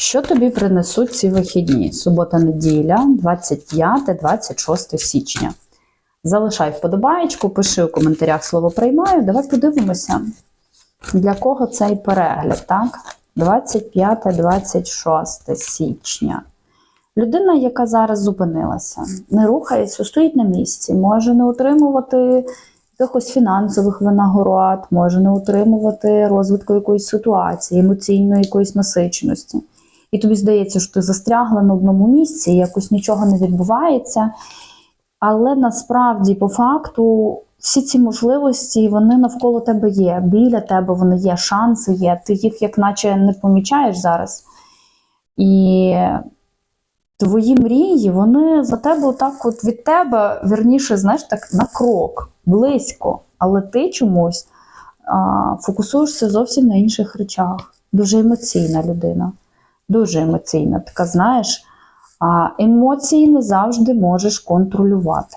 Що тобі принесуть ці вихідні? Субота-неділя, 25-26 січня. Залишай вподобаєчку, пиши у коментарях слово приймаю. Давай подивимося, для кого цей перегляд, так? 25-26 січня. Людина, яка зараз зупинилася, не рухається, стоїть на місці, може не отримувати якихось фінансових винагород, може не отримувати розвитку якоїсь ситуації, емоційної якоїсь насиченості. І тобі здається, що ти застрягла на одному місці, якось нічого не відбувається. Але насправді, по факту, всі ці можливості вони навколо тебе є. Біля тебе вони є, шанси є. Ти їх як наче не помічаєш зараз. І твої мрії, вони за тебе отак от від тебе, вірніше, знаєш, так на крок, близько. Але ти чомусь а, фокусуєшся зовсім на інших речах. Дуже емоційна людина. Дуже емоційна. Така, знаєш, а емоції не завжди можеш контролювати.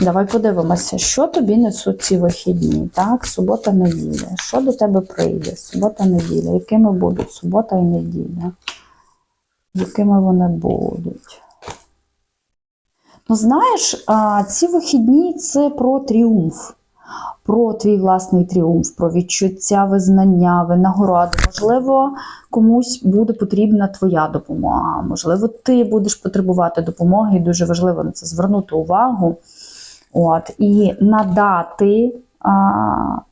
Давай подивимося, що тобі несуть ці вихідні. Так, субота, неділя. Що до тебе прийде? Субота, неділя. Якими будуть субота і неділя? Якими вони будуть? Ну, знаєш, ці вихідні це про тріумф, про твій власний тріумф, про відчуття визнання, винагород. Можливо, комусь буде потрібна твоя допомога. Можливо, ти будеш потребувати допомоги, і дуже важливо на це звернути увагу. От, і надати а,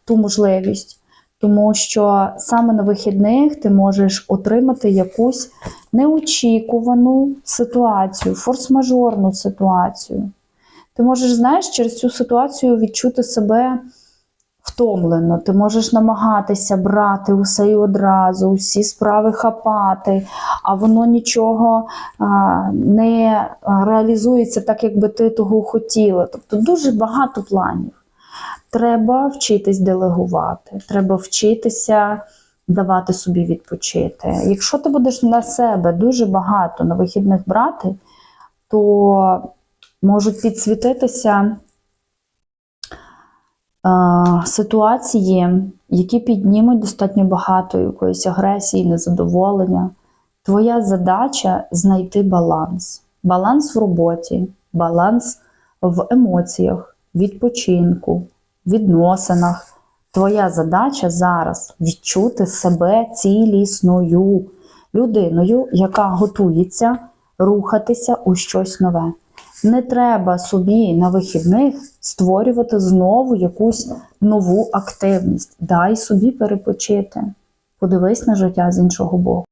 ту можливість, тому що саме на вихідних ти можеш отримати якусь неочікувану ситуацію, форс-мажорну ситуацію. Ти можеш, знаєш, через цю ситуацію відчути себе втомлено. Ти можеш намагатися брати усе і одразу, усі справи хапати, а воно нічого не реалізується так, як би ти того хотіла. Тобто дуже багато планів. Треба вчитись делегувати, треба вчитися давати собі відпочити. Якщо ти будеш на себе дуже багато на вихідних брати, то можуть підсвітитися ситуації, які піднімуть достатньо багато якоїсь агресії, незадоволення. Твоя задача знайти баланс. Баланс в роботі, баланс в емоціях, відпочинку, відносинах. Твоя задача зараз відчути себе цілісною людиною, яка готується рухатися у щось нове. Не треба собі на вихідних створювати знову якусь нову активність. Дай собі перепочити. Подивись на життя з іншого боку.